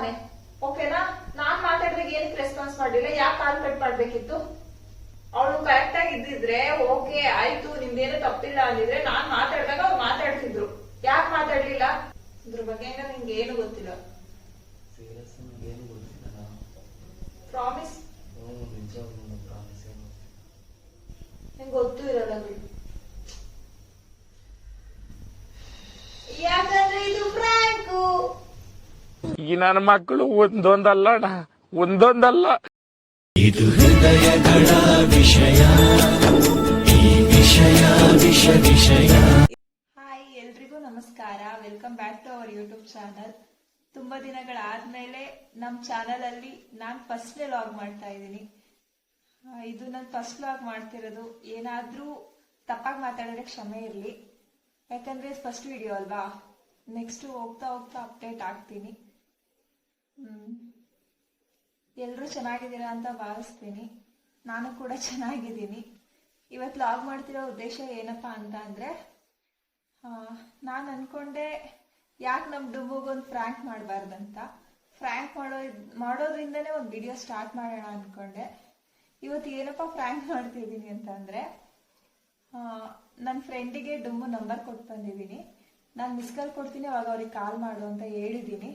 ತಾನೆ ಓಕೆನಾ ನಾನ್ ಮಾತಾಡಿದಾಗ ಏನಕ್ಕೆ ರೆಸ್ಪಾನ್ಸ್ ಮಾಡಿಲ್ಲ ಯಾಕೆ ಕಾಲ್ ಕಟ್ ಮಾಡ್ಬೇಕಿತ್ತು? ಅವಳು ಕರೆಕ್ಟ್ ಆಗಿ ಇದ್ದಿದ್ರೆ ಓಕೆ ಆಯ್ತು ನಿಮ್ದೇನು ತಪ್ಪಿಲ್ಲ ಅಂದಿದ್ರೆ ನಾನ್ ಮಾತಾಡಿದಾಗ ಅವ್ರು ಮಾತಾಡ್ತಿದ್ರು. ಯಾಕೆ ಮಾತಾಡ್ಲಿಲ್ಲ? ಇದ್ರ ಬಗ್ಗೆ ನಿಮ್ಗೆ ನಿಂಗೆ ಏನು ಗೊತ್ತಿಲ್ಲ. ಪ್ರಾಮಿಸ್ ನಿಂಗೆ ಗೊತ್ತೂ ಇರಲ್ಲ ಬಿಡು. ಯಾಕಂದ್ರೆ ಇದು ಫ್ರಾಂಕು ಈ ನನ್ನ ಮಕ್ಕಳು ಒಂದೊಂದಲ್ಲ ಒಂದೊಂದಲ್ಲ. ಇದು ಹೃದಯಗಳ ವಿಷಯ ಈ ವಿಷಯ ವಿಷ ವಿಷಯ. ಹಾಯ್ ಎಲ್ರಿಗೂ ನಮಸ್ಕಾರ. Welcome back to our YouTube channel ತುಂಬಾ ದಿನಗಳಾದ್ಮೇಲೆ ನಮ್ಮ ಚಾನಲ್ ಅಲ್ಲಿ ನಾನು ಫಸ್ಟ್ ಲಾಗ್ ಮಾಡ್ತಾ ಇದ್ದೀನಿ. ಇದು ನಾನು ಫಸ್ಟ್ ಲಾಗ್ ಮಾಡ್ತಿರೋದು. ಏನಾದ್ರೂ ತಪ್ಪಾಗಿ ಮಾತಾಡಿದ್ರೆ ಕ್ಷಮೆ ಇರಲಿ. ಯಾಕಂದ್ರೆ ಫಸ್ಟ್ ವಿಡಿಯೋ ಅಲ್ವಾ? ನೆಕ್ಸ್ಟ್ ಹೋಗ್ತಾ ಹೋಗ್ತಾ ಅಪ್ಡೇಟ್ ಆಗ್ತೀನಿ. ಎಲ್ಲರೂ ಚೆನ್ನಾಗಿದ್ದೀರಾ ಅಂತ ಭಾವಿಸ್ತೀನಿ. ನಾನು ಕೂಡ ಚೆನ್ನಾಗಿದ್ದೀನಿ. ಇವತ್ತು ಲಾಗ್ ಮಾಡ್ತಿರೋ ಉದ್ದೇಶ ಏನಪ್ಪ ಅಂತ ಅಂದ್ರೆ ನಾನು ಅನ್ಕೊಂಡೆ ಯಾಕೆ ನಮ್ಮ ಡುಬ್ಬುಗೊಂದು ಫ್ರ್ಯಾಂಕ್ ಮಾಡಬಾರ್ದಂತ. ಫ್ರ್ಯಾಂಕ್ ಮಾಡೋ ಮಾಡೋದ್ರಿಂದನೇ ಒಂದು ವಿಡಿಯೋ ಸ್ಟಾರ್ಟ್ ಮಾಡೋಣ ಅನ್ಕೊಂಡೆ. ಇವತ್ತು ಏನಪ್ಪ ಫ್ರ್ಯಾಂಕ್ ಮಾಡ್ತಿದ್ದೀನಿ ಅಂತಂದ್ರೆ ನನ್ನ ಫ್ರೆಂಡಿಗೆ ಡುಮ್ಮು ನಂಬರ್ ಕೊಟ್ಟು ಬಂದಿದ್ದೀನಿ. ನಾನು ಮಿಸ್ ಕಾಲ್ ಕೊಡ್ತೀನಿ, ಅವಾಗ ಅವ್ರಿಗೆ ಕಾಲ್ ಮಾಡು ಅಂತ ಹೇಳಿದ್ದೀನಿ.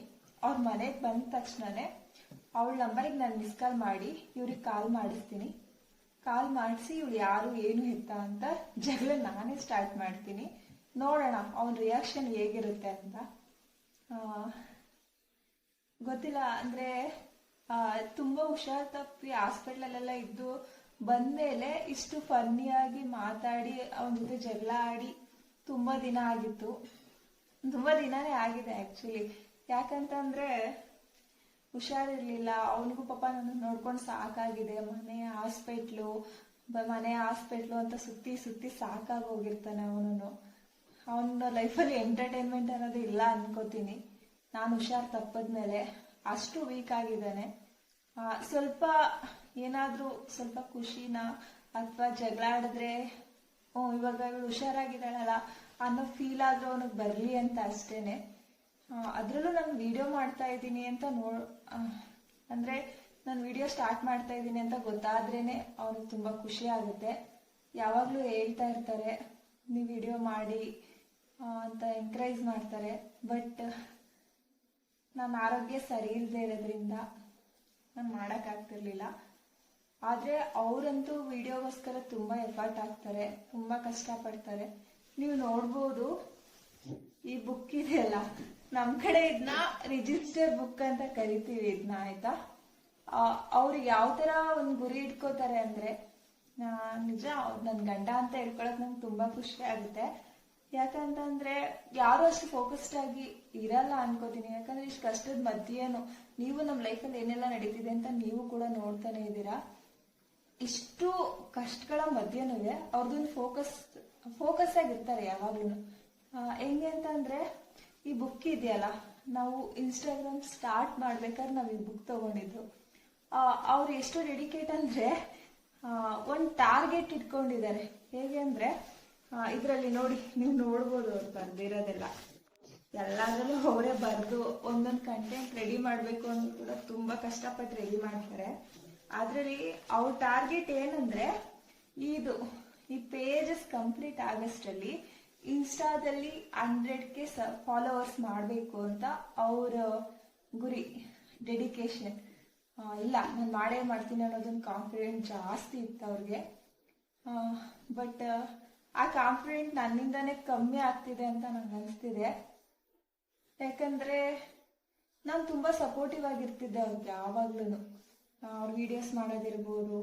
ಅವ್ರ ಮನೆಗೆ ಬಂದ ತಕ್ಷಣನೇ ಅವಳ ನಂಬರಿಗೆ ನಾನು ಮಿಸ್ ಕಾಲ್ ಮಾಡಿ ಇವ್ರಿಗೆ ಕಾಲ್ ಮಾಡಿಸ್ತೀನಿ. ಕಾಲ್ ಮಾಡಿಸಿ ಇವಳು ಯಾರು, ಏನು ಇತ್ತ ಅಂತ ಜಗಳ ನಾನೇ ಸ್ಟಾರ್ಟ್ ಮಾಡ್ತೀನಿ. ನೋಡೋಣ ಅವನ ರಿಯಾಕ್ಷನ್ ಹೇಗಿರುತ್ತೆ ಅಂತ. ಗೊತ್ತಿಲ್ಲ, ಅಂದ್ರೆ ತುಂಬ ಹುಷಾರ್ ತಪ್ಪಿ ಹಾಸ್ಪಿಟ್ಲಲ್ಲೆಲ್ಲ ಇದ್ದು ಬಂದಮೇಲೆ ಇಷ್ಟು ಫನ್ನಿಯಾಗಿ ಮಾತಾಡಿ ಅವನ ಜಗಳ ಆಡಿ ತುಂಬಾ ದಿನ ಆಗಿತ್ತು. ತುಂಬ ದಿನಾನೇ ಆಗಿದೆ ಆಕ್ಚುಲಿ ಯಾಕಂತಂದ್ರೆ ಹುಷಾರಿರ್ಲಿಲ್ಲ. ಅವನಿಗೂ ಪಾಪ ನನ್ನ ನೋಡ್ಕೊಂಡು ಸಾಕಾಗಿದೆ. ಮನೆ ಹಾಸ್ಪಿಟ್ಲು ಮನೆ ಹಾಸ್ಪಿಟ್ಲು ಅಂತ ಸುತ್ತಿ ಸುತ್ತಿ ಸಾಕಾಗಿ ಹೋಗಿರ್ತಾನೆ ಅವನು ಅವನ ಲೈಫಲ್ಲಿ ಎಂಟರ್ಟೈನ್ಮೆಂಟ್ ಅನ್ನೋದು ಇಲ್ಲ ಅನ್ಕೋತೀನಿ. ನಾನು ಹುಷಾರ್ ತಪ್ಪದ್ಮೇಲೆ ಅಷ್ಟು ವೀಕ್ ಆಗಿದ್ದಾನೆ. ಸ್ವಲ್ಪ ಏನಾದ್ರೂ ಸ್ವಲ್ಪ ಖುಷಿನ ಅಥವಾ ಜಗಳ ಆಡಿದ್ರೆ ಇವಾಗ ಇವಳು ಹುಷಾರಾಗಿದ್ದಾಳಲ್ಲ ಅನ್ನೋ ಫೀಲ್ ಆದ್ರೂ ಅವನಿಗೆ ಬರಲಿ ಅಂತ ಅಷ್ಟೇನೆ. ಅದ್ರಲ್ಲೂ ನಾನು ವಿಡಿಯೋ ಮಾಡ್ತಾ ಇದ್ದೀನಿ ಅಂತ ನೋ ಅಂದರೆ ನಾನು ವಿಡಿಯೋ ಸ್ಟಾರ್ಟ್ ಮಾಡ್ತಾ ಇದ್ದೀನಿ ಅಂತ ಗೊತ್ತಾದ್ರೇನೆ ಅವ್ರಿಗೆ ತುಂಬಾ ಖುಷಿ ಆಗುತ್ತೆ. ಯಾವಾಗಲೂ ಹೇಳ್ತಾ ಇರ್ತಾರೆ, ನೀವು ವಿಡಿಯೋ ಮಾಡಿ ಅಂತ ಎಂಕರೇಜ್ ಮಾಡ್ತಾರೆ. ಬಟ್ ನನ್ನ ಆರೋಗ್ಯ ಸರಿ ಇಲ್ಲದೆ ಇರೋದ್ರಿಂದ ನಾನು ಮಾಡೋಕ್ಕಾಗ್ತಿರ್ಲಿಲ್ಲ ಆದರೆ ಅವರಂತೂ ವಿಡಿಯೋಗೋಸ್ಕರ ತುಂಬ ಎಫರ್ಟ್ ಹಾಕ್ತಾರೆ, ತುಂಬ ಕಷ್ಟಪಡ್ತಾರೆ ನೀವು ನೋಡ್ಬೋದು, ಈ ಬುಕ್ ಇದೆಯಲ್ಲ ನಮ್ಮ ಕಡೆ ಇದನ್ನ ರಿಜಿಸ್ಟರ್ ಬುಕ್ ಅಂತ ಕರಿತೀವಿ ಇದನ್ನ ಆಯ್ತಾ? ಅವ್ರು ಯಾವ ತರ ಒಂದು ಗುರಿ ಇಟ್ಕೋತಾರೆ ಅಂದ್ರೆ ನಿಜ ನನ್ನ ಗಂಡ ಅಂತ ಹೇಳ್ಕೊಳಕ್ ನಂಗೆ ತುಂಬಾ ಖುಷಿ ಆಗುತ್ತೆ. ಯಾಕಂತಂದ್ರೆ ಯಾರು ಅಷ್ಟು ಫೋಕಸ್ಡ್ ಆಗಿ ಇರಲ್ಲ ಅನ್ಕೋತೀನಿ. ಯಾಕಂದ್ರೆ ಇಷ್ಟು ಕಷ್ಟದ ಮಧ್ಯೆನು ನೀವು ನಮ್ಮ ಲೈಫಲ್ಲಿ ಏನೆಲ್ಲ ನಡೀತಿದೆ ಅಂತ ನೀವು ಕೂಡ ನೋಡ್ತಾನೆ ಇದ್ದೀರಾ. ಇಷ್ಟು ಕಷ್ಟಗಳ ಮಧ್ಯನೂ ಅವ್ರದ್ದೊಂದು ಫೋಕಸ್ ಫೋಕಸ್ ಆಗಿರ್ತಾರೆ ಯಾವಾಗ್ಲೂ. ಹೆಂಗೆ ಅಂತಂದ್ರೆ ಈ ಬುಕ್ ಇದೆಯಲ್ಲ, ನಾವು ಇನ್ಸ್ಟಾಗ್ರಾಮ್ ಸ್ಟಾರ್ಟ್ ಮಾಡ್ಬೇಕಾದ್ರೆ ನಾವು ಈ ಬುಕ್ ತಗೊಂಡಿದ್ದು. ಅವ್ರು ಎಷ್ಟು ಡೆಡಿಕೇಟ್ ಅಂದ್ರೆ ಒಂದು ಟಾರ್ಗೆಟ್ ಇಟ್ಕೊಂಡಿದ್ದಾರೆ. ಹೇಗೆ ಅಂದ್ರೆ ಇದರಲ್ಲಿ ನೋಡಿ, ನೀವು ನೋಡ್ಬೋದು ಅವ್ರು ಬರ್ದಿರೋದೆಲ್ಲ ಎಲ್ಲಾದ್ರಲ್ಲೂ ಅವರೇ ಬರೆದು ಒಂದೊಂದು ಕಂಟೆಂಟ್ ರೆಡಿ ಮಾಡಬೇಕು ಅಂತ ಕೂಡ ತುಂಬ ಕಷ್ಟಪಟ್ಟು ರೆಡಿ ಮಾಡ್ತಾರೆ. ಅದರಲ್ಲಿ ಅವ್ರ ಟಾರ್ಗೆಟ್ ಏನಂದ್ರೆ, ಇದು, ಈ ಪೇಜಸ್ ಕಂಪ್ಲೀಟ್ ಆಗಸ್ಟಲ್ಲಿ ಇನ್ಸ್ಟಾದಲ್ಲಿ ಹಂಡ್ರೆಡ್ ಕೆ ಫಾಲೋವರ್ಸ್ ಮಾಡಬೇಕು ಅಂತ ಅವರ ಗುರಿ ಡೆಡಿಕೇಶನ್ ಇಲ್ಲ, ನಾನು ಮಾಡೇ ಮಾಡ್ತೀನಿ ಅನ್ನೋದೊಂದು ಕಾನ್ಫಿಡೆಂಟ್ ಜಾಸ್ತಿ ಇತ್ತು ಅವ್ರಿಗೆ. ಬಟ್ ಆ ಕಾನ್ಫಿಡೆಂಟ್ ನನ್ನಿಂದಾನೇ ಕಮ್ಮಿ ಆಗ್ತಿದೆ ಅಂತ ನಂಗೆ ಅನಿಸ್ತಿದೆ. ಯಾಕಂದರೆ ನಾನು ತುಂಬ ಸಪೋರ್ಟಿವ್ ಆಗಿರ್ತಿದ್ದೆ ಅವ್ರಿಗೆ ಯಾವಾಗ್ಲೂ ಅವ್ರ ವಿಡಿಯೋಸ್ ಮಾಡೋದಿರ್ಬೋದು.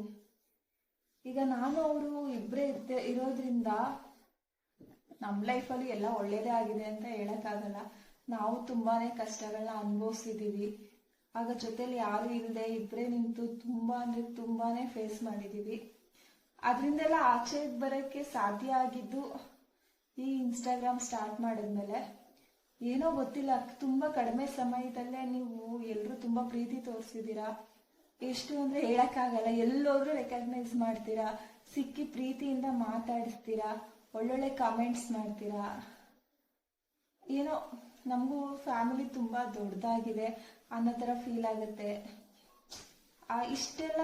ಈಗ ನಾನು ಅವರು ಇಬ್ಬರೇ ಇರ್ತೆ ಇರೋದ್ರಿಂದ ನಮ್ಮ ಲೈಫಲ್ಲಿ ಎಲ್ಲ ಒಳ್ಳೇದೇ ಆಗಿದೆ ಅಂತ ಹೇಳಕ್ಕಾಗಲ್ಲ. ನಾವು ತುಂಬಾನೇ ಕಷ್ಟಗಳನ್ನ ಅನುಭವಿಸಿದ್ದೀವಿ ಆಗ ಜೊತೆಲಿ ಯಾರು ಇಲ್ಲದೆ ಇಬ್ಬರೇ ನಿಂತು ತುಂಬಾ ಅಂದ್ರೆ ತುಂಬಾನೇ ಫೇಸ್ ಮಾಡಿದೀವಿ. ಅದರಿಂದೆಲ್ಲ ಆಚೆ ಬರೋಕ್ಕೆ ಸಾಧ್ಯ ಆಗಿದ್ದು ಈ ಇನ್ಸ್ಟಾಗ್ರಾಮ್ ಸ್ಟಾರ್ಟ್ ಮಾಡಿದ್ಮೇಲೆ ಏನೋ ಗೊತ್ತಿಲ್ಲ, ತುಂಬಾ ಕಡಿಮೆ ಸಮಯದಲ್ಲೇ ನೀವು ಎಲ್ಲರೂ ತುಂಬಾ ಪ್ರೀತಿ ತೋರಿಸಿದೀರಾ? ಎಷ್ಟು ಅಂದ್ರೆ ಹೇಳಕ್ಕಾಗಲ್ಲ ಎಲ್ಲೋದ್ರೂ ರೆಕಗ್ನೈಸ್ ಮಾಡ್ತೀರಾ? ಸಿಕ್ಕಿ ಪ್ರೀತಿಯಿಂದ ಮಾತಾಡಿಸ್ತೀರಾ? ಒಳ್ಳೊಳ್ಳೆ ಕಾಮೆಂಟ್ಸ್ ಮಾಡ್ತೀರಾ? ಏನೋ ನಮಗೂ ಫ್ಯಾಮಿಲಿ ತುಂಬ ದೊಡ್ಡದಾಗಿದೆ ಅನ್ನೋ ಥರ ಫೀಲ್ ಆಗುತ್ತೆ. ಇಷ್ಟೆಲ್ಲ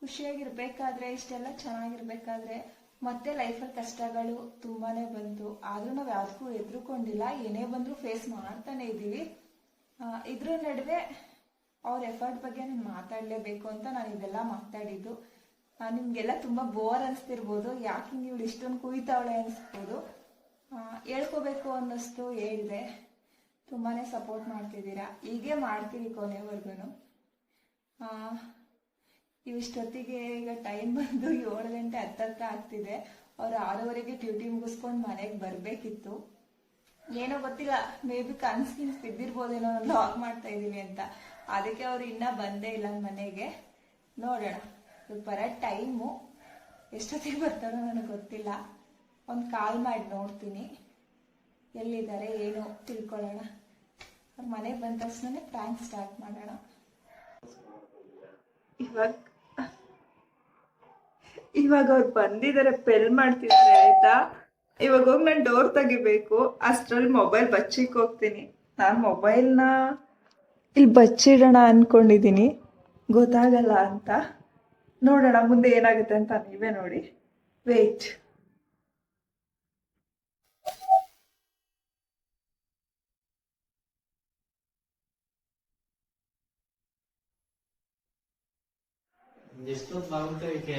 ಖುಷಿಯಾಗಿರ್ಬೇಕಾದ್ರೆ, ಇಷ್ಟೆಲ್ಲ ಚೆನ್ನಾಗಿರ್ಬೇಕಾದ್ರೆ ಮತ್ತೆ ಲೈಫಲ್ಲಿ ಕಷ್ಟಗಳು ತುಂಬಾನೇ ಬಂತು ಆದರೂ ನಾವು ಯಾವ್ದಕ್ಕೂ ಎದುರುಕೊಂಡಿಲ್ಲ ಏನೇ ಬಂದರೂ ಫೇಸ್ ಮಾಡ್ತಾನೆ ಇದ್ದೀವಿ. ಇದ್ರ ನಡುವೆ ಅವ್ರ ಎಫರ್ಟ್ ಬಗ್ಗೆ ನಾನು ಮಾತಾಡಲೇಬೇಕು ಅಂತ ನಾನು ಇದೆಲ್ಲ ಮಾತಾಡಿದ್ದು. ನಿಮ್ಗೆಲ್ಲ ತುಂಬಾ ಬೋರ್ ಅನಿಸ್ತಿರ್ಬೋದು. ಯಾಕೆ ನೀವು ಇಷ್ಟೊಂದು ಕುಯ್ತಾವಳೆ ಅನಿಸ್ಬೋದು? ಹೇಳ್ಕೋಬೇಕು ಅನ್ನಿಸ್ತು ಹೇಳಿದೆ. ತುಂಬಾನೇ ಸಪೋರ್ಟ್ ಮಾಡ್ತಿದ್ದೀರಾ. ಹೀಗೆ ಮಾಡ್ತೀರಿ ಕೊನೆವರೆಗೂ ಇವಿಷ್ಟೊತ್ತಿಗೆ ಈಗ ಟೈಮ್ ಬಂದು ಏಳು ಗಂಟೆ ಹತ್ತತ್ತ ಆಗ್ತಿದೆ. ಅವ್ರು ಆರೂವರೆಗೆ ಡ್ಯೂಟಿ ಮುಗಿಸ್ಕೊಂಡು ಮನೆಗೆ ಬರಬೇಕಿತ್ತು. ಏನೋ ಗೊತ್ತಿಲ್ಲ, ಮೇ ಬಿ ಕನ್ಸ್ ಗಿನ್ಸ್ ಬಿದ್ದಿರ್ಬೋದೇನೋ ಲಾಗ್ ಮಾಡ್ತಾ ಇದ್ದೀನಿ ಅಂತ. ಅದಕ್ಕೆ ಅವ್ರು ಇನ್ನ ಬಂದೇ ಇಲ್ಲ ಮನೆಗೆ. ನೋಡೋಣ. ಇವ್ರು ಬರೋ ಟೈಮು ಎಷ್ಟೊತ್ತಿಗೆ ಬರ್ತಾರೋ ನನಗೆ ಗೊತ್ತಿಲ್ಲ. ಒಂದು ಕಾಲ್ ಮಾಡಿ ನೋಡ್ತೀನಿ. ಎಲ್ಲಿದ್ದಾರೆ ಏನು ತಿಳ್ಕೊಳ್ಳೋಣ. ಅವ್ರ ಮನೆಗೆ ಬಂದ ತಕ್ಷಣ ಪ್ರ್ಯಾಂಕ್ ಸ್ಟಾರ್ಟ್ ಮಾಡೋಣ. ಇವಾಗ ಇವಾಗ ಅವ್ರು ಬಂದಿದ್ದಾರೆ ಪೆಲ್ ಮಾಡ್ತಿದ್ದಾರೆ ಆಯ್ತಾ? ಇವಾಗ ಹೋಗಿ ನಾನು ಡೋರ್ ತೆಗಿಬೇಕು. ಅಷ್ಟರಲ್ಲಿ ಮೊಬೈಲ್ ಬಚ್ಚಿಕ್ ಹೋಗ್ತೀನಿ. ನಾನು ಮೊಬೈಲ್ನ ಇಲ್ಲಿ ಬಚ್ಚಿಡೋಣ ಅನ್ಕೊಂಡಿದ್ದೀನಿ ಗೊತ್ತಾಗಲ್ಲ ಅಂತ. ನೋಡೋಣ ಮುಂದೆ ಏನಾಗುತ್ತೆ ಅಂತ ನೀವೇ ನೋಡಿ. ವೇಟ್ ಎಷ್ಟೊತ್ತು ಆಗುತ್ತೆ ಇದಕ್ಕೆ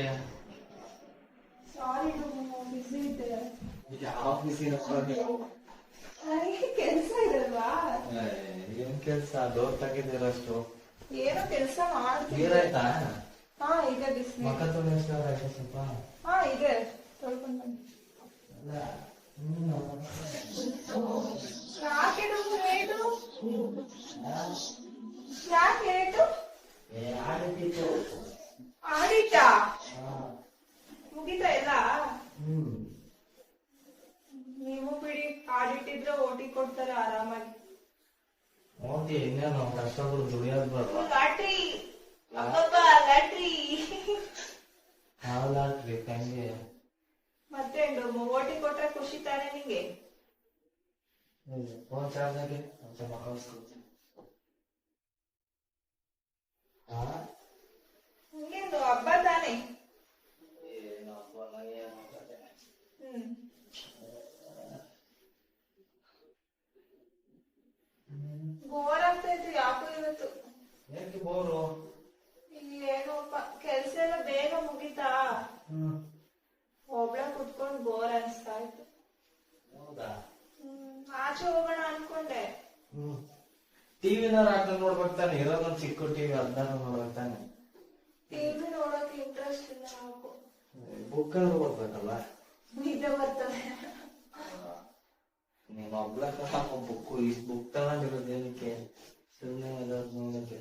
ಸಾರಿ ಬಿಸಿ ಇದೆ. ಯಾವ ಬಿಸಿ ಕೆಲಸ ಇದಲ್ವಾ? ಏನ್ ಕೆಲ್ಸ? ಡೋರ್ ತೆಗೆದಿರಷ್ಟು ಏನೋ ಕೆಲಸ ಮಾಡ್ತೀನಿ ನೀರಾಯ್ತಾ? ಹಾ ಇದೆ ಬಿಸಿ ಮಕ್ಕ ಸ್ವಲ್ಪ? ಹಾ ಇದೆ. ತೊಳ್ಕೊಂಡ್ ಬನ್ನಿ ಅಲ್ಲ, ಹ್ಮ್. ಯಾಕೆ ಲೇಟು ಯಾಕೆ ಲೇಟು ಏ, ಆಡಿಟ್ಟಿತ್ತು. ಆಡಿಟಾ ಮುಗಿತಾ ಎಲ್ಲ ಹ್ಮ್. ನೀವು ಬಿಡಿ ಆಡಿಟ್ಟಿದ್ರೆ ಓಟಿ ಕೊಡ್ತಾರೆ ಆರಾಮಾಗಿ. ಓಕೆ ಇನ್ನೇನು ಕಷ್ಟಪಟ್ಟು ದುಡಿಯೋದು ಲಾಟ್ರಿ ಅಬ್ಬಬ್ಬ ಲಾಟ್ರಿ ನಾವು ಲಾಟ್ರಿ ತಂಗಿ. ಮತ್ತೆ ಓಟಿ ಕೊಟ್ರೆ ಖುಷಿ ತಾನೆ ನಿಂಗೆ? ಫೋನ್ ಚಾರ್ಜ್ ಆಗಿ ಮತ್ತೆ ಮಕ್ಕಳಿಸ್ಕೊಳ್ತೀನಿ ಹಾ ನಿಂಗೇನು ಹಬ್ಬ ತಾನೆ ಏನು ಹಬ್ಬ ಏನು ಕತೆ. ಹ್ಮ್ ಬೋರ್ ಆಗ್ತೈತೆ ಯಾಕೋ ಇವತ್ತು ಯಾಕೆ ಬೋರು ಏನೋಪ್ಪ ಕೆಲ್ಸ ಎಲ್ಲ ಬೇಗ ಮುಗಿತಾ ಹ್ಮ್ ಒಬ್ಳೆ ಕುತ್ಕೊಂಡ್ ಬೋರ್ ಅನ್ಸ್ತಾ ಇತ್ತು ಹೌದಾ ಹ್ಮ್ ಆಚೆ ಹೋಗೋಣ ಅನ್ಕೊಂಡೆ ಹ್ಮ್ ಟಿವಿನ ರಾತ್ರಿ ನೋಡ್ಬೇಕು ತಾನೆ ಇರೋದೊಂದ್ ಚಿಕ್ಕ ಹುಟ್ಟಿಗೆ ನೋಡ್ಬೇಕು ತಾನೆ. ಟಿವಿ ನೋಡೋಕೆ ಇಂಟ್ರೆಸ್ಟ್ ಇಲ್ಲ ನಾವು. ಬುಕ್ ಓದ್ಬೇಕಲ್ಲ? ನಿದ್ದೆ ಬರ್ತದೆ. ನೀನ್ ಒಬ್ಳ ಬುಕ್ ಈ ಬುಕ್ ತಗೊಂಡಿರೋದೇನಕ್ಕೆ ಸುಮ್ಮನೆ ಏನಾದ್ರು ನೋಡಕ್ಕೆ.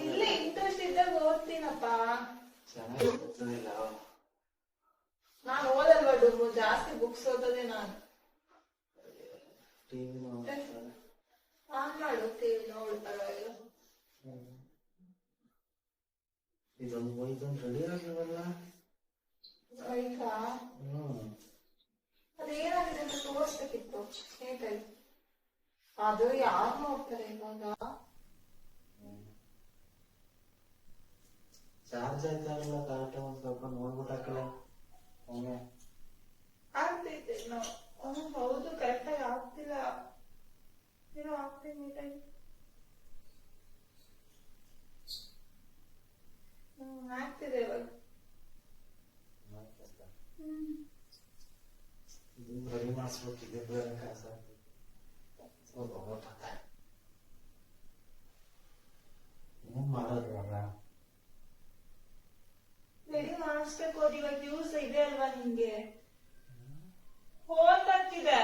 ಇಲ್ಲ ಇಂಟ್ರೆಸ್ಟ್ ಇದ್ದಾಗ ಓದ್ತೀನಪ್ಪ. ಚೆನ್ನಾಗಿ ಗೊತ್ತಿಲ್ಲ ನಾನು ಓದಲ್ವಾ ಡುಮ್ಮು ಜಾಸ್ತಿ ಬುಕ್ಸ್ ಓದೋದೇ ನಾನು. ಟಿವಿ ನೋಡ್ತಾರೆ ಆನ್ ಮಾಡು ಟಿವಿ ನೋಡ್ತಾಳ ಇದೊಂದು ಇದೊಂದು ರೆಡಿ ಹ್ಮ್. ಅದೇನಾಗಿದೆ ಅಂತ ತೋರಿಸ್ಬೇಕಿತ್ತು. ನೀಟಾಗಿ ಅದು ಯಾರು ನೋಡ್ತಾರೆ ಇವಾಗ? ಚಾರ್ಜ್ ಆಯ್ತಾರಲ್ಲ ಕರೆಕ್ಟ್ ಒಂದ್ ಸ್ವಲ್ಪ ನೋಡ್ಬಿಟ್ಟು ಹಾಕಲ್ಲ ಒಮ್ಮೆ ಆಗ್ತೈತೆ ನಾವು ಹೌದು ಕರೆಕ್ಟಾಗಿ ಆಗ್ತಿಲ್ಲ. ಏನೋ ಆಗ್ತೀನಿ ಮಾಡೋದು ಮಾಡಿಸ್ಬೇಕು ಅದು ಇವಾಗ ಯೂಸ್ ಇದೆ ಅಲ್ವಾ ನಿಮ್ಗೆ? ಫೋನ್ ಬರ್ತಿದೆ.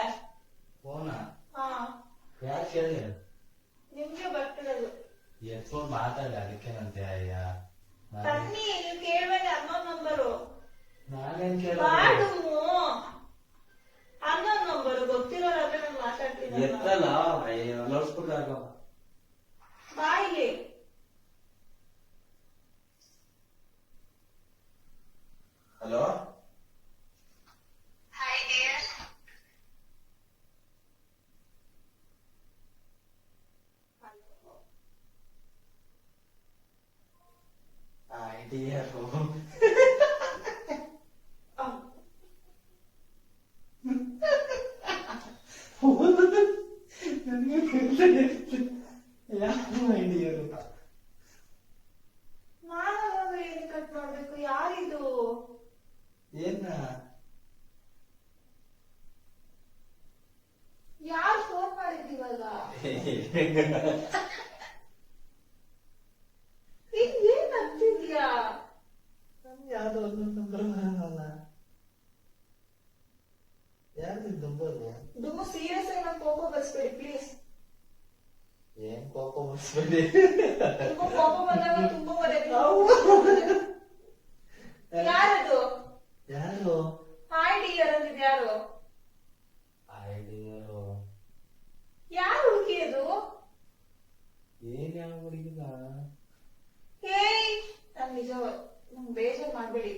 ಫೋನ ಹಾ. ಯಾಕೆ ಹೇಳಿ ನಿಮ್ಗೆ ಬರ್ತಿರೋದು. ಎತ್ಕೊಂಡು ಅದಕ್ಕೆ ಅದಕ್ಕೇನಂತೆ ಅಯ್ಯ ತನ್ನಿ ನೀವು ಕೇಳ್ಬೇಡಿ ಅನ್ನೋನ್ ನಂಬರು ನಾನೇನ್ ಮಾಡು ಕೇಳ ಅನ್ನೋನ್ ನಂಬರು ಗೊತ್ತಿರೋರಾದ್ರೆ ನಾನು ಮಾತಾಡ್ತೀನಿ ಎತ್ತಲ್ಲ ಅಯ್ಯೋ ಲೌಡ್ಸ್ಪೀಕರ್ ಆಗಲ್ಲ ಬಾಯಿಲಿ ಹಲೋ ಡಿಯರ್ ಯಾರು ಮೈ ಡಿಯರ್ ನಾನು ಏನು ಕಟ್ ಮಾಡ್ಬೇಕು ಯಾರಿದು ಏನ ಯಾರು ಫೋನ್ ಮಾಡಿದ್ದೀವಲ್ಲ ಈಗ ಏನ್ ಆಗ್ತಿದ್ಯಾ ಯಾವ್ದೋ ಒಂದು ನಂಬರ್ ಬರಲ್ಲ ಯಾರ್ದು ನಂಬರ್ ಡುಮ್ಮು ಕೋಪ ಬರ್ಸ್ಬೇಡಿ ಪ್ಲೀಸ್ ಏನ್ ಕೋಪ ಬರ್ಸ್ಬೇಡಿ ತುಂಬಾ ಕೋಪ ಬಂದಾಗ ತುಂಬಾ ಬರುತ್ತೆ ಯಾರದು ಯಾರು ಹಾಯ್ ಡಿಯರ್ ಅಂದಿದ್ ಯಾರು ಐಡಿಯರು ಯಾರು ಹುಡುಕಿಯದು ಏನ್ ಯಾವ ಹುಡುಗಿದ ಹೇಯ್ ನನ್ ನಿಜ ನಂಗ್ ಬೇಜಾರ್ ಮಾಡ್ಬೇಡಿ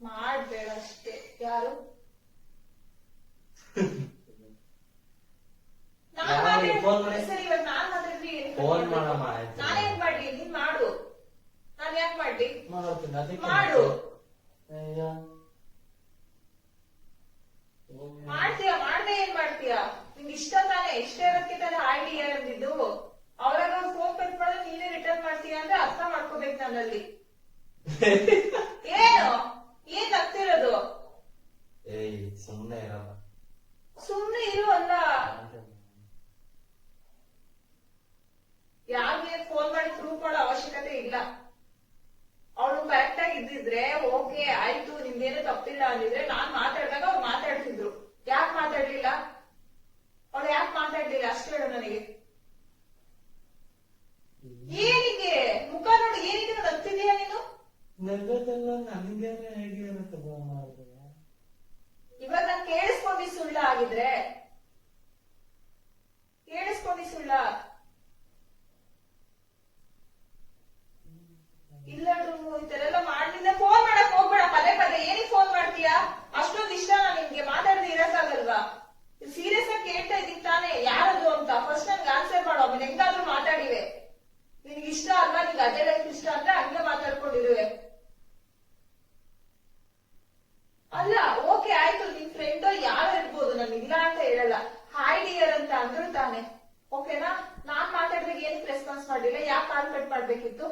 ಮಾಡ್ಬೇಡ ಅಷ್ಟೇ ಯಾರು ಫೋನ್? ಮಾಡಮ್ಮ. ನಾನೇನ್ ಮಾಡ್ಲಿ? ನೀನ್ ಮಾಡು. ನಾನ್ ಯಾಕೆ ಮಾಡ್ಲಿ? ಮಾಡ್ತೀನಿ ಅದಕ್ಕೆ ಮಾಡು. ಮಾಡ್ತೀಯ ಮಾಡ್ದೆ ಏನ್ ಮಾಡ್ತೀಯ? ನಿಂಗೆ ಇಷ್ಟ ತಾನೆ? ಇಷ್ಟ ಇರೋದಕ್ಕೆ ತಾನೆ ಹಾಯ್ ಡಿಯರ್ ಅಂದಿದ್ದು ಅವ್ರಾಗ ಫೋನ್ ಕಟ್ ಮಾಡಿದ್ರೆ ನೀನೇ ರಿಟರ್ನ್ ಮಾಡ್ತೀಯ ಅಂದ್ರೆ ಅರ್ಥ ಮಾಡ್ಕೋಬೇಕು ನನ್ನಲ್ಲಿ. ಏನು? ಏನ್ ಆಗ್ತಿರೋದು ಏಯ್ ಸುಮ್ನೆ ಇರಲ್ಲ ಸುಮ್ನೆ ಇರು ಅಲ್ಲ. ಯಾರಿಗೆ ಫೋನ್ ಮಾಡಿ ಪ್ರೂಫ್ ಮಾಡೋ ಅವಶ್ಯಕತೆ ಇಲ್ಲ. ಅವಳು ಕರೆಕ್ಟ್ ಆಗಿ ಇದ್ದಿದ್ರೆ ಓಕೆ ಆಯ್ತು ನಿಮ್ದೇನು ತಪ್ಪಿಲ್ಲ ಅಂದಿದ್ರೆ ನಾನ್ ಮಾತಾಡಿದಾಗ ಅವ್ರು ಮಾತಾಡ್ತಿದ್ರು. ಯಾಕೆ ಮಾತಾಡ್ಲಿಲ್ಲ? ಅವಳು ಯಾಕೆ ಮಾತಾಡ್ಲಿಲ್ಲ? ಅಷ್ಟು ಹೇಳು ನನಗೆ ಏನಿಗೆ ಮುಖ ನೋಡಿ ಏನಿಗೆ ನಗ್ತಿದೀಯ ನೀನು ನನ್ನದೆಲ್ಲ ನನಗೆ ಐಡಿಯಾ ತಗೊಂಡ್ರೆ ಇವಾಗ ನಾನ್ ಕೇಳಿಸ್ಕೊಂಡಿ ಸುಳ್ಳ ಆಗಿದ್ರೆ ಕೇಳಿಸ್ಕೊಂಡಿ ಸುಳ್ಳ ಇಲ್ಲ ಡುಮ್ಮು, ಈ ತರ ಎಲ್ಲ ಮಾಡ್ಲಿಲ್ಲ ಫೋನ್ ಮಾಡಕ್ ಹೋಗ್ಬೇಡ ಪದೇ ಪದೇ ಏನಿಗೆ ಫೋನ್ ಮಾಡ್ತೀಯಾ ಅಷ್ಟೊಂದು ಇಷ್ಟ ನಿಮ್ಗೆ ಮಾತಾಡದೆ ಇರಕ್ಕಾಗಲ್ವಾ ಸೀರಿಯಸ್ ಆಗಿ ಕೇಳ್ತಾ ಇದ್ದೀನಿ ತಾನೇ ಯಾರದು ಅಂತ ಫಸ್ಟ್ ನನ್ಗೆ ಆನ್ಸರ್ ಮಾಡೋ ಆಮೇಲೆ ಹೆಂಗಾದ್ರೂ ಮಾತಾಡಿವೆ ನಿನ್ಗೆ ಇಷ್ಟ ಅಲ್ವಾ ನಿಂಗೆ ಅದೇ ಲೈಫ್ ಇಷ್ಟ ಅಂದ್ರೆ ಹಂಗೆ ಮಾತಾಡ್ಕೊಂಡಿರುವೆ ಅಲ್ಲ ಓಕೆ ಆಯ್ತು ನಿನ್ ಫ್ರೆಂಡ್ ಯಾರು ಇರ್ಬೋದು ನಾನು ಇಲ್ಲ ಅಂತ ಹೇಳಲ್ಲ. ಹಾಯ್ ಡಿಯರ್ ಅಂತ ಅಂದ್ರು ತಾನೆ. ಓಕೆನಾ ನಾನ್ ಮಾತಾಡಿದ್ರೆ ಏನ್ ರೆಸ್ಪಾನ್ಸ್ ಮಾಡಿಲ್ಲ ಯಾಕೆ ಕಾಲ್ ಕಟ್ ಮಾಡ್ಬೇಕಿತ್ತು?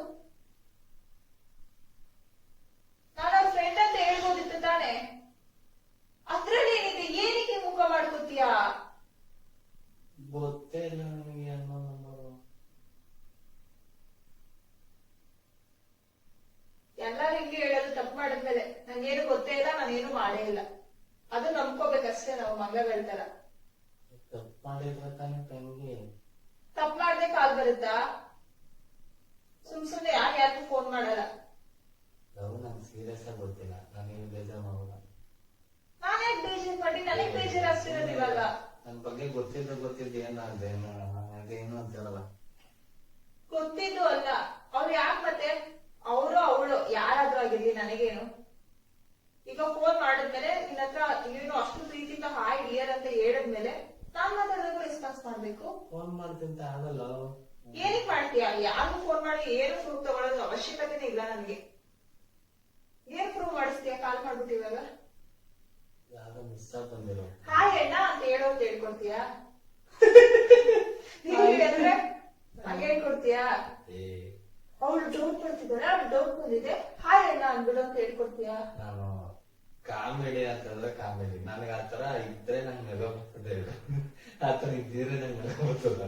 ನಾನು ಅವ್ರ ಫ್ರೆಂಡ್ ಅಂತ ಹೇಳ್ಬೋದಿತ್ತು ತಾನೆ. ಅದ್ರಲ್ಲಿ ಏನಿದೆ? ಏನಕ್ಕೆ ಮುಖ ಮಾಡ್ಕೋತೀಯಾ? ಗೊತ್ತೇ ಇಲ್ಲ ನನಗೆ ಅನ್ನೋ ನಂಬರು ಎಲ್ಲಾರು ಹಿಂಗೆ ಹೇಳೋದು ತಪ್ಪು ಮಾಡಿದ್ಮೇಲೆ. ನಂಗೇನು ಗೊತ್ತೇ ಇಲ್ಲ ನಾನೇನು ಮಾಡೇ ಇಲ್ಲ. ಅದು ನಂಬ್ಕೋಬೇಕಷ್ಟೇ ನಾವು ಮಂಗಗಳ ತರ. ತಪ್ಪು ಮಾಡಿದ್ರೆ ತಾನೇ ತಂಗಿ. ತಪ್ಪು ಮಾಡ್ದೆ ಕಾಲ್ ಬರುತ್ತಾ? ಸುಮ್ ಸುಮ್ನೆ ಯಾರು ಯಾರಿಗೂ ಫೋನ್ ಮಾಡಲ್ಲ? ಲವ್ ನಂಗೆ ಸೀರಿಯಸ್ ಆಗಿ ಗೊತ್ತಿಲ್ಲ. ನನಗೆ ಬೇಜಾರು ಮಾಡಲ್ಲ ನಾನೇ ಬೇಜಾರು ಮಾಡಿ ನನಗೆ ಬೇಜಾರು ಆಗ್ತಿರೋದು ಇವಾಗ. ನನ್ ಬಗ್ಗೆ ಗೊತ್ತಿದ್ದು ಗೊತ್ತಿದ್ದು ಏನು ಅದೇನು ಅದೇನು ಅಂತ ಹೇಳಲ್ಲ. ಗೊತ್ತಿದ್ದು ಅಲ್ಲ. ಅವ್ರು ಯಾಕೆ ಮತ್ತೆ? ಅವರು ಅವಳು ಯಾರಾದ್ರೂ ಆಗಿರ್ಲಿ ನನಗೇನು? ಈಗ ಫೋನ್ ಮಾಡಿದ್ಮೇಲೆ ನಿನ್ನ ಹತ್ರ ನೀನು ಅಷ್ಟು ಪ್ರೀತಿಯಿಂದ ಹಾಯ್ ಡಿಯರ್ ಅಂತ ಹೇಳಿದ್ಮೇಲೆ ನಾನ್ ಮಾತಾಡೋದಕ್ಕೂ ರೆಸ್ಪಾನ್ಸ್ ಮಾಡ್ಬೇಕು. ಫೋನ್ ಮಾಡ್ತಿಂತ ಆಗಲ್ಲ. ಏನಕ್ ಮಾಡ್ತೀಯ? ಯಾರು ಫೋನ್ ಮಾಡಿ ಏನು ಪ್ರೂಫ್ ತಗೊಳ್ಳೋದು ಅವಶ್ಯಕತೆನೇ ಇಲ್ಲ ನನಗೆ. ಏನ್ ಪ್ರೂವ್ ಮಾಡಿಸ್ತೀಯ? ಕಾಲ್ ಮಾಡ್ಬಿಟ್ಟಿವಾಗ ಹಾಯ್ ಅಣ್ಣ ಅಂತ ಹೇಳೋದು ಹೇಳ್ಕೊಡ್ತೀಯಾ? ಹೇಳಿದ್ರೆ ಹಂಗೆ ಹೇಳ್ಕೊಡ್ತೀಯಾ? ಅವಳು ಡೌಟ್ ಪಡ್ತಿದ್ದಾಳೆ ಅವಳು ಡೌಟ್ ಬಂದಿದೆ. ಹಾಯ್ ಅಣ್ಣ ಅಂದ್ಬಿಡು ಅಂತ ಹೇಳ್ಕೊಡ್ತೀಯ? ನಾನು ಕಾಮಿಡಿ ಅಂತಂದ್ರೆ ಕಾಮಿಡಿ. ನನಗೆ ಆತರ ಇದ್ರೆ ನಂಗೆ ನಗ ಬರ್ತದೆ ಆತರ ಇದ್ದಿದ್ರೆ ನಂಗೆ ನಗ ಬರ್ತದ?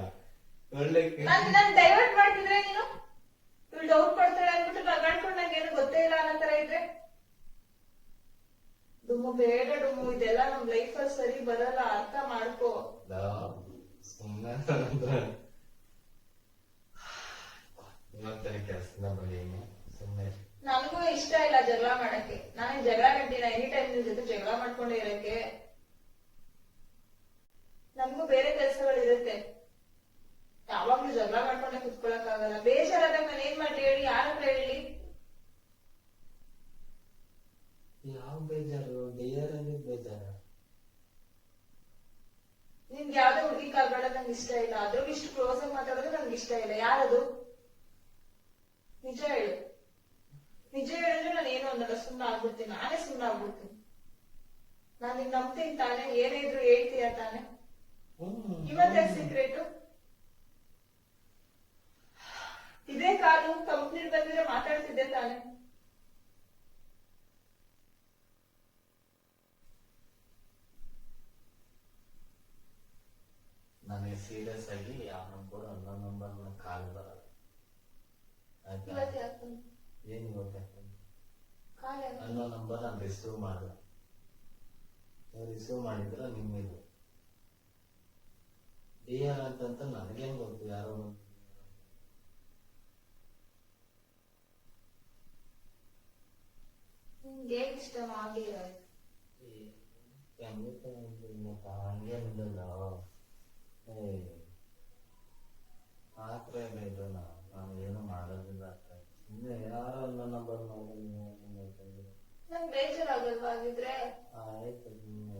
ಒಳ್ಳೆ ನನ್ ನನ್ ಡೈವರ್ಟ್ ಮಾಡ್ತಿದ್ರೆ ನೀನು? ಇವಳು ಡೌಟ್ ಪಡ್ತಾಳೆ ಅಂದ್ಬಿಟ್ಟು ಬಗಾಡ್ಕೊಂಡು ನಂಗೆ ಏನು ಗೊತ್ತೇ ಇಲ್ಲ ಅನ್ನೋ ತರ ಇದ್ರೆ? ಡುಮ್ಮು ಬೇಡ ಡುಮ್ಮು ಇದೆಲ್ಲ ನಮ್ ಲೈಫ್ ಅಲ್ಲಿ ಸರಿ ಬರಲ್ಲ ಅರ್ಥ ಮಾಡ್ಕೋ. ಸುಮ್ಮನೆ ಇನ್ನೊಂದ್ಸರಿ ಕೆಲಸದಿಂದ ಬಂದೀನಿ ಸುಮ್ಮನೆ ಇಷ್ಟ ಇಲ್ಲ ಜಗಳ ಮಾಡಕ್ಕೆ. ನಾನು ಜಗಳ ಗಂಟಿನ ಎನಿ ಟೈಮ್ ನಿನ್ ಜೊತೆ ಜಗಳ ಮಾಡ್ಕೊಂಡೇ ಇರಕ್ಕೆ. ನಮ್ಗೂ ಬೇರೆ ಕೆಲಸಗಳಿರುತ್ತೆ ಯಾವಾಗ್ಲೂ ಜಗಳ ಮಾಡ್ಕೊಂಡೆ ಕುತ್ಕೊಳಕ್ ಆಗಲ್ಲ ಬೇಜಾರಾದಾಗ ನಾನು ಏನ್ ಮಾಡ್ಲಿ ಹೇಳಿ? ಯಾರ ಹತ್ರ ಹೇಳಿ? ಯಾವ ಬೇಜಾರು? ಡಿಯರ್ ಬೇಜಾರ? ನಿನ್ಗೆ ಯಾವ್ದೋ ಹುಡುಗಿ ಕಾಲ್ಬೇಡ ನಂಗೆ ಇಷ್ಟ ಇಲ್ಲ. ಅದ್ರಾಗ ಇಷ್ಟು ಕ್ಲೋಸ್ ಆಗಿ ಮಾತಾಡೋದು ನಂಗೆ ಇಷ್ಟ ಇಲ್ಲ. ಯಾರದು? ನಿಜ ಹೇಳು. ಆಗ್ಬಿಡ್ತೀನಿ. ನಾನೇ ಸುಮ್ಮನೆ ಆಗ್ಬಿಡ್ತೀನಿ. ನಾನು ನಿನ್ ನಂಬ್ತೀನಿ ತಾನೆ ಏನೇ ಇದ್ರು ಹೇಳ್ತೀಯ ತಾನೆ? ಇವತ್ತೇ ಸೀಕ್ರೆಟ್ ಇದೇ ಕಾಲು ಕಂಪ್ನಿ ಬಂದಿದ್ರೆ ಮಾತಾಡ್ತಿದ್ದೆ ತಾನೆ. ನನಗೆ ಸೀರಿಯಸ್ ಆಗಿ ಯಾವ ನಂಬರ್ ಅನ್ನೋ ನಂಬರ್ ಕಾಲ್ ಬರಲ್ಲ. ಆಯ್ತಾ? ಏನು ಗೊತ್ತಾ ಏನ್ ಅನ್ನೋ ನಂಬರ್ ನಾನು ರಿಸೀವ್ ಮಾಡಿದೆ. ರಿಸೀವ್ ಮಾಡಿದ್ರೆ ನಿಮ್ಮಿದು ಡಿ ಆರ್ ಅಂತಂತ ನನಗೇನ್ ಗೊತ್ತು ಯಾರೋ ಹೇಗ್ ಇಷ್ಟ ಬೇಡ ನಾನು ಏನು ಮಾಡೋದಿಲ್ಲ ಸುಮ್ಮನೆ ಯಾರೋ ನನ್ನ ನಂಬರ್ ಮಾಡಿ ನಂಗ್ ಬೇಜಾರಾಗಲ್ವಾ ಹಾಗಿದ್ರೆ? ಆಯ್ತು ಸುಮ್ಮನೆ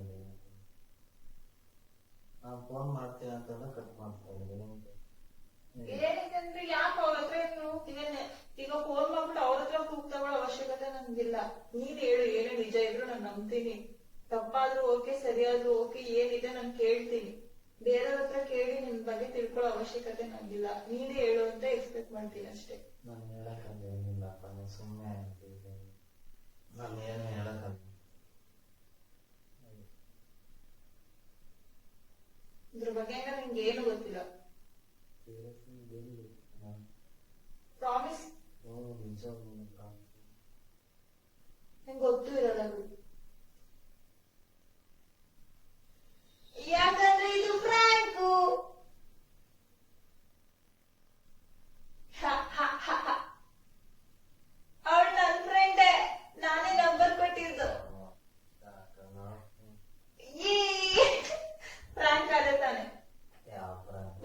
ನಾನು ಫೋನ್ ಮಾಡ್ತೀನಿ ಅಂತಂದ್ರೆ ಕಟ್ ಮಾಡ್ತಾ ಇದ್ದೀನಿ ಏನಕ್ಕಂದ್ರೆ ಯಾಕೆ ಅವ್ರ ಹತ್ರ ಈಗ ಫೋನ್ ಮಾಡ್ಬಿಟ್ಟು ಅವ್ರ ಹತ್ರ ತಗೊಳ್ಳೋ ಅವಶ್ಯಕತೆ ನನ್ಗಿಲ್ಲ ನೀನ್ ಹೇಳು ಏನೇ ನಿಜ ಇದ್ರು ನಾನು ನಂಬ್ತೀನಿ. ತಪ್ಪಾದ್ರೂ ಓಕೆ ಸರಿಯಾದ್ರೂ ಓಕೆ ಏನಿದೆ ನಾನು ಕೇಳ್ತೀನಿ. ಬೇರೆಯವ್ರ ಹತ್ರ ಕೇಳಿ ನಿನ್ ಬಗ್ಗೆ ತಿಳ್ಕೊಳ್ಳೋ ಅವಶ್ಯಕತೆ ನಂಗಿಲ್ಲ. ನೀನೇ ಹೇಳು ಅಂತ ಎಕ್ಸ್ಪೆಕ್ಟ್ ಮಾಡ್ತೀನಿ ಅಷ್ಟೇ. ನಾನು ಹೇಳಕ್ ಸುಮ್ಮನೆ ಇದ್ರ ಬಗ್ಗೆ ಹಂಗಾರೆ ನಿಂಗೆ ಏನು ಗೊತ್ತಿಲ್ಲ ಪ್ರಾಮಿಸ್ ನಂಗೆ ಗೊತ್ತೂ ಇರಲ್ಲ ಬಿಡು ಯಾಕಂದ್ರೆ ಇದು ಫ್ರಾಂಕು ಅವಳು ನನ್ ಫ್ರೆಂಡೇ ನಾನೇ ನಂಬರ್ ಕೊಟ್ಟಿದ್ದು ಈ ಫ್ರಾಂಕ್ ಅದೇ ತಾನೆ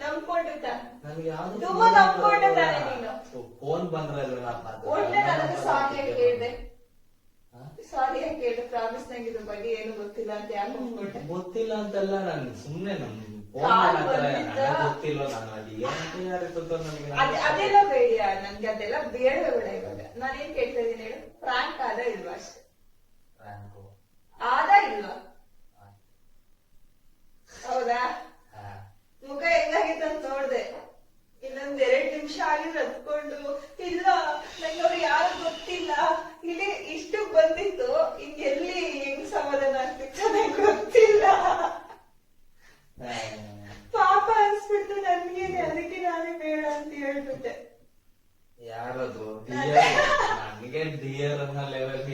ನಂಬ್ಕೊಂಡಿದ್ದ ನನಗೆ ಯಾವ್ದು ತುಂಬಾ ನಂಬ್ಕೊಂಡಿದ್ದಾನೆ ನೀನು. ಫೋನ್ ಬಂದ್ರೆ ಒಟ್ಟೆ ನನಗೆ ಸಾರಿ ಯಾಕೆ ಕೇಳಿದೆ ಸಾರಿ ಯಾಕೆ ಕೇಳಿದೆ ಪ್ರಾಮಿಸ್ ನಂಗೆ ಇದ್ರ ಬಗ್ಗೆ ಏನು ಗೊತ್ತಿಲ್ಲ ಅಂತ ಯಾಕೆ ಒಪ್ಕೊಂಡೆ ಗೊತ್ತಿಲ್ಲ ಅಂತಲ್ಲ ನಾನು ಸುಮ್ನೆ ನನ್ ಫೋನ್ ಕಾಲ್ ಮಾಡತ್ತಾರೆ ಬಂದಿದ್ದ? ನನಗೆ ಗೊತ್ತಿಲ್ಲ ನಾನು ಅದು ಏನಂತ ಯಾರಿತ್ತು ನನಗೆ ಅದ್- ಅದೆಲ್ಲ ಬೇಡ ಬೇಡ ಬೇಡ. ಇವಾಗ ನಾನೇನ್ ಕೇಳ್ತಾ ಇದ್ದೀನಿ ಹೇಳು? ಫ್ರಾಂಕ್ ಆದ ಇಲ್ವಾ ರ್ಯಾಂಕು ಆದ ಇಲ್ವಾ ಹೌದಾ ಮುಖ ಹೆಂಗಾಗಿತ್ತು ಅಂತ ನೋಡ್ದೆ ಇನ್ನೊಂದ್ ಎರಡ್ ನಿಮಿಷ ಆಗಿದ್ರೆ ಹತ್ಕೊಂಡು ಇಲ್ಲ ನಂಗೆ ಅವ್ರು ಯಾರು ಗೊತ್ತಿಲ್ಲ ಇಲ್ಲಿ ಇಷ್ಟು ಬಂದಿತ್ತು ಇನ್ ಎಲ್ಲಿ ಹೆಂಗ್ ಸಮಾಧಾನ ಆಗ್ತಿತ್ತು ನಂಗೆ ಗೊತ್ತಿಲ್ಲ ಪಾಪ ಅನ್ಸ್ಬಿಟ್ಟು ನನ್ಗೇನೆ ಅದಕ್ಕೆ ನಾನೇ ಬೇಡ ಅಂತ ಹೇಳ್ಬಿಟ್ಟೆ ಯಾರದು ಡಿಯರ್ ನನಗೆ ಡಿಯರ್ ಅನ್ನೋ ಲೆವೆಲ್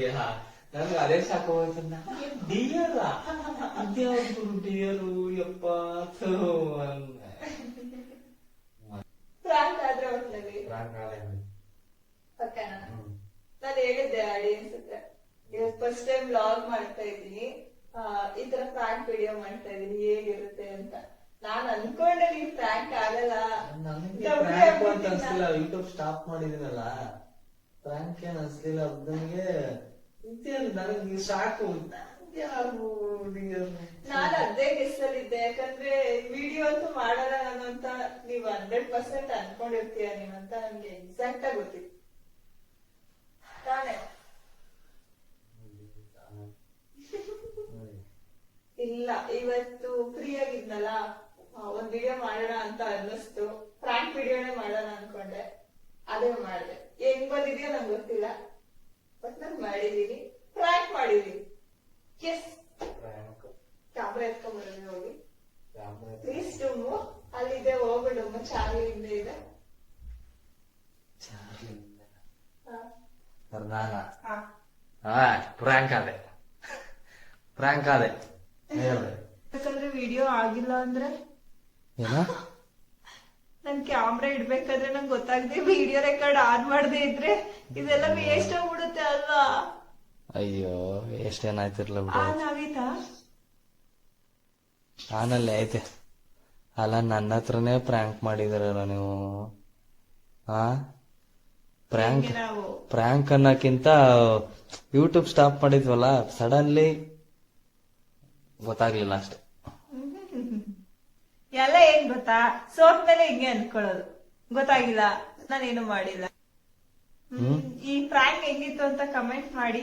ನನ್ಗೆ ಅದೇ ಸಾಕು ಹೋಯ್ತು ನನಗೆ ಡಿಯರ್ ಇದ್ಯಾವ್ದು ಡಿಯರು ಯಪ್ಪ ಥು ಅಂದೆ. ಫ್ರಾಂಕ್ ಆದ್ರೆ ಪಕ್ಕನ ಹ್ಮ್. ನಾನು ಹೇಳಿದ್ದೆ ಅಡಿ ಅನ್ಸುತ್ತೆ ಫಸ್ಟ್ ಟೈಮ್ ಬ್ಲಾಗ್ ಮಾಡ್ತಾ ಇದ್ದೀನಿ. ಆ, ಈ ತರ ಫ್ರಾಂಕ್ ವಿಡಿಯೋ ಮಾಡ್ತಾ ಇದೀನಿ ಹೇಗಿರುತ್ತೆ ಅಂತ. ನಾನ್ ಅನ್ಕೊಂಡೆ ನೀನ್ ಫ್ರಾಂಕ್ ಆಗಲ್ಲ. ಅನ್ಸಲಿಲ್ಲ. ಯೂಟ್ಯೂಬ್ ಸ್ಟಾಪ್ ಮಾಡಿದಿನಲ್ಲ ಫ್ರಾಂಕ್ ಏನ್ ಅನ್ಸ್ಲಿಲ್ಲ. ನನಗೆ ನನಗೆ ಸಾಕು ಯಾರು ನಾನು ಅದೇ ಗೆಸ್ಸಲ್ಲಿದ್ದೆ ಯಾಕಂದ್ರೆ ವಿಡಿಯೋ ಅಂತೂ ಮಾಡಲ್ಲ ನಾನು ಅಂತ ನೀವ್ ಹಂಡ್ರೆಡ್ ಪರ್ಸೆಂಟ್ ಅನ್ಕೊಂಡಿರ್ತೀಯ ನೀವಂತ ನನ್ಗೆ ಎಕ್ಸಾಕ್ಟ್ ಆಗಿ ಗೊತ್ತಿತ್ತು ತಾನೇ. ಇಲ್ಲ, ಇವತ್ತು ಫ್ರೀ ಆಗಿದ್ನಲ್ಲ ಒಂದ್ ವಿಡಿಯೋ ಮಾಡೋಣ ಅಂತ ಅನ್ನಿಸ್ತು. ಪ್ರಾಂಕ್ ವಿಡಿಯೋನೇ ಮಾಡೋಣ ಅನ್ಕೊಂಡೆ. ಅದೇ ಮಾಡಿದೆ. ಹೆಂಗ್ ಬಂದಿದ್ಯೋ ನಂಗೆ ಗೊತ್ತಿಲ್ಲ. ಬಟ್ ನಾನ್ ಮಾಡಿದೀನಿ. ಪ್ರಾಂಕ್ ಮಾಡಿದೀನಿ. ಎಸ್ ಕ್ಯಾಮ್ರಾ ಎತ್ಕೊಂಡ್ಬರೋದು ಹೋಗಿ ಪ್ಲೀಸ್ ಡುಮ್ಮು ಅಲ್ಲಿದೆ ಹೋಗ್ಬಿಡುಮ್ಮ ಚಾರ್ಲಿ ಹಿಂದೆ ಇದೆ ಪ್ರ್ಯಾಂಕ್ ಅದೇ ಪ್ರ್ಯಾಂಕ್ ಅದೇ ಯಾಕಂದ್ರೆ ವಿಡಿಯೋ ಆಗಿಲ್ಲ ಅಂದ್ರೆ? ನನ್ ಕ್ಯಾಮ್ರಾ ಇಡ್ಬೇಕಾದ್ರೆ ನಂಗೆ ಗೊತ್ತಾಗದೆ ವಿಡಿಯೋ ರೆಕಾರ್ಡ್ ಆನ್ ಮಾಡದೆ ಇದ್ರೆ ಇದೆಲ್ಲ ವೇಸ್ಟ್ ಆಗ್ಬಿಡುತ್ತೆ ಅಲ್ವಾ? ಅಯ್ಯೋ ಎಷ್ಟೇನಾಯ್ತಿರ್ಲ ಬಿಡು. ಆನಲ್ಲಿ ಐತೆ. ಅಲ್ಲ ನನ್ನ ಹತ್ರನೇ ಪ್ರ್ಯಾಂಕ್ ಮಾಡಿದಿರಲ್ಲ ನೀವು. ಹಾ ಪ್ರ್ಯಾಂಕ್ ಪ್ರ್ಯಾಂಕ್ ಅನ್ನಕ್ಕಿಂತ ಯೂಟ್ಯೂಬ್ ಸ್ಟಾಪ್ ಮಾಡಿದ್ವಲ್ಲ ಸಡನ್ಲಿ ಗೊತ್ತಾಗ್ಲಿಲ್ಲ ಅಷ್ಟೇ. ಎಲ್ಲ ಏನ್ ಗೊತ್ತಾ? ಸೋಪ್ ಮೇಲೆ ಹಿಂಗೆ ಅನ್ಕೊಳ್ಳೋದು ಗೊತ್ತಾಗಿಲ್ಲ ನಾನೇನು ಮಾಡಿಲ್ಲ. ಈ ಪ್ರ್ಯಾಂಕ್ ಹೆಂಗಿತ್ತು ಅಂತ ಕಮೆಂಟ್ ಮಾಡಿ.